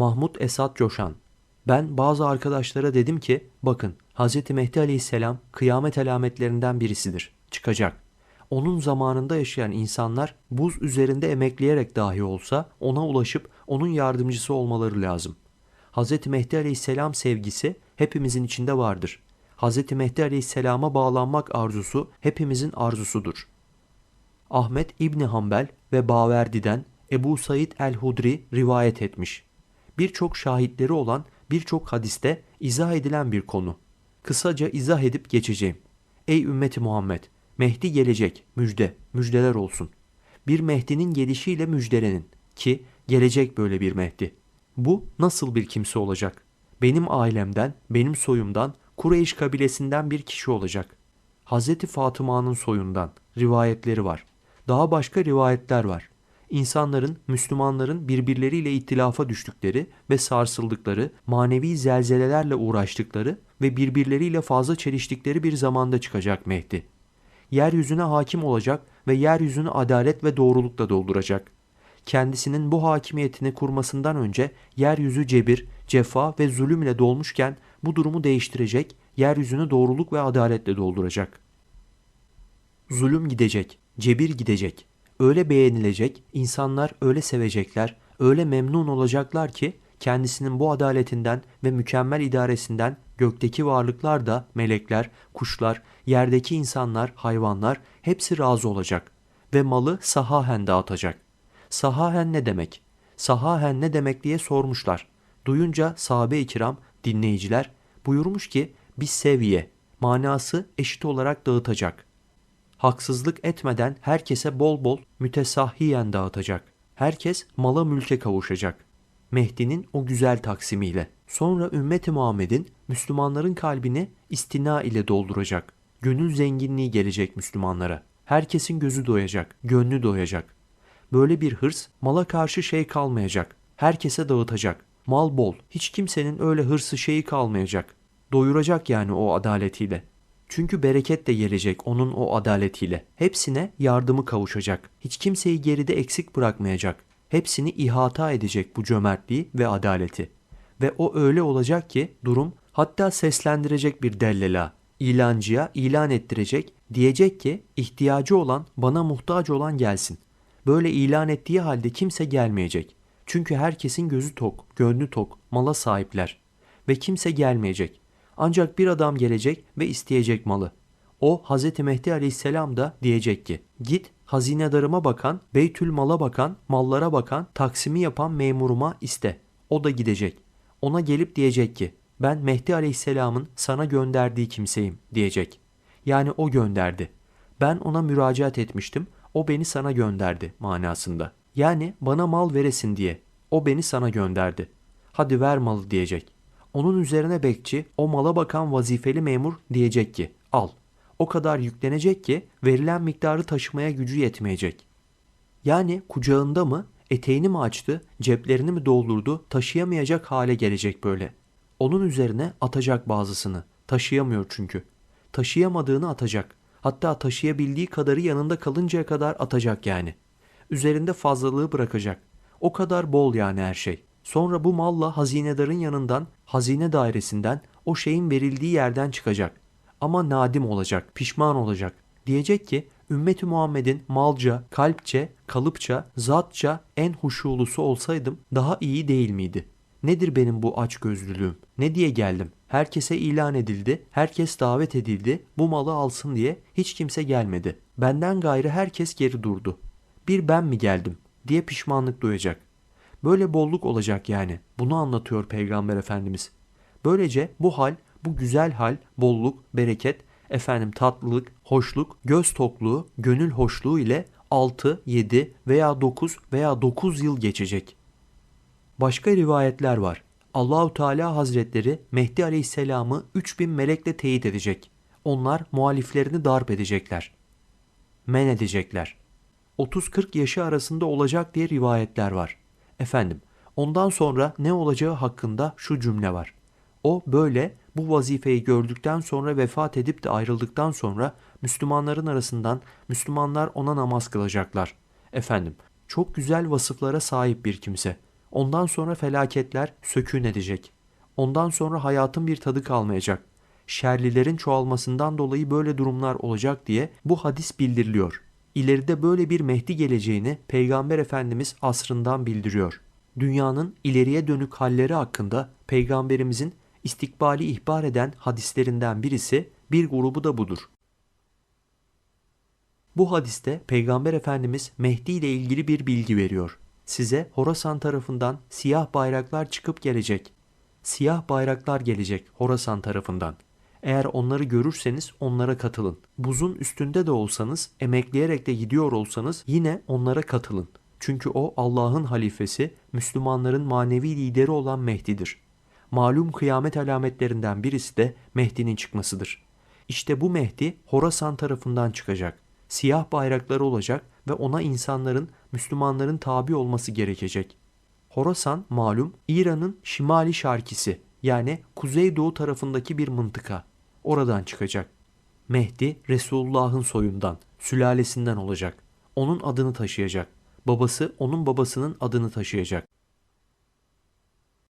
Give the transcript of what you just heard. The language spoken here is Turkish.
Mahmut Esat Coşan Ben bazı arkadaşlara dedim ki bakın Hz. Mehdi Aleyhisselam kıyamet alametlerinden birisidir. Çıkacak. Onun zamanında yaşayan insanlar buz üzerinde emekleyerek dahi olsa ona ulaşıp onun yardımcısı olmaları lazım. Hz. Mehdi Aleyhisselam sevgisi hepimizin içinde vardır. Hz. Mehdi Aleyhisselam'a bağlanmak arzusu hepimizin arzusudur. Ahmet İbni Hanbel ve Baverdi'den Ebu Said el-Hudri rivayet etmiş. Birçok şahitleri olan birçok hadiste izah edilen bir konu. Kısaca izah edip geçeceğim. Ey ümmeti Muhammed! Mehdi gelecek, müjde, müjdeler olsun. Bir Mehdi'nin gelişiyle müjdelenin ki gelecek böyle bir Mehdi. Bu nasıl bir kimse olacak? Benim ailemden, benim soyumdan, Kureyş kabilesinden bir kişi olacak. Hazreti Fatıma'nın soyundan rivayetleri var. Daha başka rivayetler var. İnsanların, Müslümanların birbirleriyle ittilafa düştükleri ve sarsıldıkları, manevi zelzelelerle uğraştıkları ve birbirleriyle fazla çeliştikleri bir zamanda çıkacak Mehdi. Yeryüzüne hakim olacak ve yeryüzünü adalet ve doğrulukla dolduracak. Kendisinin bu hakimiyetini kurmasından önce yeryüzü cebir, cefa ve zulüm ile dolmuşken bu durumu değiştirecek, yeryüzünü doğruluk ve adaletle dolduracak. Zulüm gidecek, cebir gidecek. Öyle beğenilecek, insanlar öyle sevecekler, öyle memnun olacaklar ki kendisinin bu adaletinden ve mükemmel idaresinden gökteki varlıklar da melekler, kuşlar, yerdeki insanlar, hayvanlar hepsi razı olacak ve malı sahahen dağıtacak. Sahahen ne demek? Sahahen ne demek diye sormuşlar. Duyunca sahabe-i kiram, dinleyiciler buyurmuş ki bir seviye, manası eşit olarak dağıtacak. Haksızlık etmeden herkese bol bol mütesahhiyen dağıtacak. Herkes mala mülke kavuşacak. Mehdi'nin o güzel taksimiyle. Sonra ümmeti Muhammed'in Müslümanların kalbini istina ile dolduracak. Gönül zenginliği gelecek Müslümanlara. Herkesin gözü doyacak, gönlü doyacak. Böyle bir hırs mala karşı şey kalmayacak. Herkese dağıtacak. Mal bol. Hiç kimsenin öyle hırsı şeyi kalmayacak. Doyuracak yani o adaletiyle. Çünkü bereket de gelecek onun o adaletiyle. Hepsine yardımı kavuşacak. Hiç kimseyi geride eksik bırakmayacak. Hepsini ihata edecek bu cömertliği ve adaleti. Ve o öyle olacak ki durum hatta seslendirecek bir dellela, ilancıya ilan ettirecek, diyecek ki ihtiyacı olan bana muhtaç olan gelsin. Böyle ilan ettiği halde kimse gelmeyecek. Çünkü herkesin gözü tok, gönlü tok, mala sahipler. Ve kimse gelmeyecek. Ancak bir adam gelecek ve isteyecek malı. O Hz. Mehdi aleyhisselam da diyecek ki git hazinedarıma bakan, beytül mala bakan, mallara bakan, taksimi yapan memuruma iste. O da gidecek. Ona gelip diyecek ki ben Mehdi aleyhisselamın sana gönderdiği kimseyim diyecek. Yani o gönderdi. Ben ona müracaat etmiştim. O beni sana gönderdi manasında. Yani bana mal veresin diye. O beni sana gönderdi. Hadi ver malı diyecek. Onun üzerine bekçi o mala bakan vazifeli memur diyecek ki al. O kadar yüklenecek ki verilen miktarı taşımaya gücü yetmeyecek. Yani kucağında mı, eteğini mi açtı, ceplerini mi doldurdu, taşıyamayacak hale gelecek böyle. Onun üzerine atacak bazısını. Taşıyamıyor çünkü. Taşıyamadığını atacak. Hatta taşıyabildiği kadarı yanında kalıncaya kadar atacak yani. Üzerinde fazlalığı bırakacak. O kadar bol yani her şey. Sonra bu malla hazinedarın yanından, hazine dairesinden, o şeyin verildiği yerden çıkacak. Ama nadim olacak, pişman olacak. Diyecek ki ümmeti Muhammed'in malca, kalpçe, kalıpça, zatça en huşulusu olsaydım daha iyi değil miydi? Nedir benim bu aç gözlülüğüm? Ne diye geldim? Herkese ilan edildi, herkes davet edildi, bu malı alsın diye hiç kimse gelmedi. Benden gayrı herkes geri durdu. Bir ben mi geldim diye pişmanlık duyacak. Böyle bolluk olacak yani. Bunu anlatıyor Peygamber Efendimiz. Böylece bu hal, bu güzel hal, bolluk, bereket, efendim tatlılık, hoşluk, göz tokluğu, gönül hoşluğu ile 6, 7 veya 9 veya 9 yıl geçecek. Başka rivayetler var. Allahu Teala Hazretleri Mehdi Aleyhisselam'ı 3000 melekle teyit edecek. Onlar muhaliflerini darp edecekler. Men edecekler. 30-40 yaşı arasında olacak diye rivayetler var. Efendim, ondan sonra ne olacağı hakkında şu cümle var. O böyle bu vazifeyi gördükten sonra vefat edip de ayrıldıktan sonra Müslümanların arasından Müslümanlar ona namaz kılacaklar. Efendim, çok güzel vasıflara sahip bir kimse. Ondan sonra felaketler sökün edecek. Ondan sonra hayatın bir tadı kalmayacak. Şerlilerin çoğalmasından dolayı böyle durumlar olacak diye bu hadis bildiriliyor. İleride böyle bir Mehdi geleceğini Peygamber Efendimiz asrından bildiriyor. Dünyanın ileriye dönük halleri hakkında Peygamberimizin istikbali ihbar eden hadislerinden birisi bir grubu da budur. Bu hadiste Peygamber Efendimiz Mehdi ile ilgili bir bilgi veriyor. Size Horasan tarafından siyah bayraklar çıkıp gelecek. Siyah bayraklar gelecek Horasan tarafından. Eğer onları görürseniz onlara katılın. Buzun üstünde de olsanız, emekleyerek de gidiyor olsanız yine onlara katılın. Çünkü o Allah'ın halifesi, Müslümanların manevi lideri olan Mehdi'dir. Malum kıyamet alametlerinden birisi de Mehdi'nin çıkmasıdır. İşte bu Mehdi Horasan tarafından çıkacak. Siyah bayrakları olacak ve ona insanların, Müslümanların tabi olması gerekecek. Horasan malum İran'ın şimali şarkisi yani kuzeydoğu tarafındaki bir mıntıka. Oradan çıkacak. Mehdi Resulullah'ın soyundan, sülalesinden olacak. Onun adını taşıyacak. Babası onun babasının adını taşıyacak.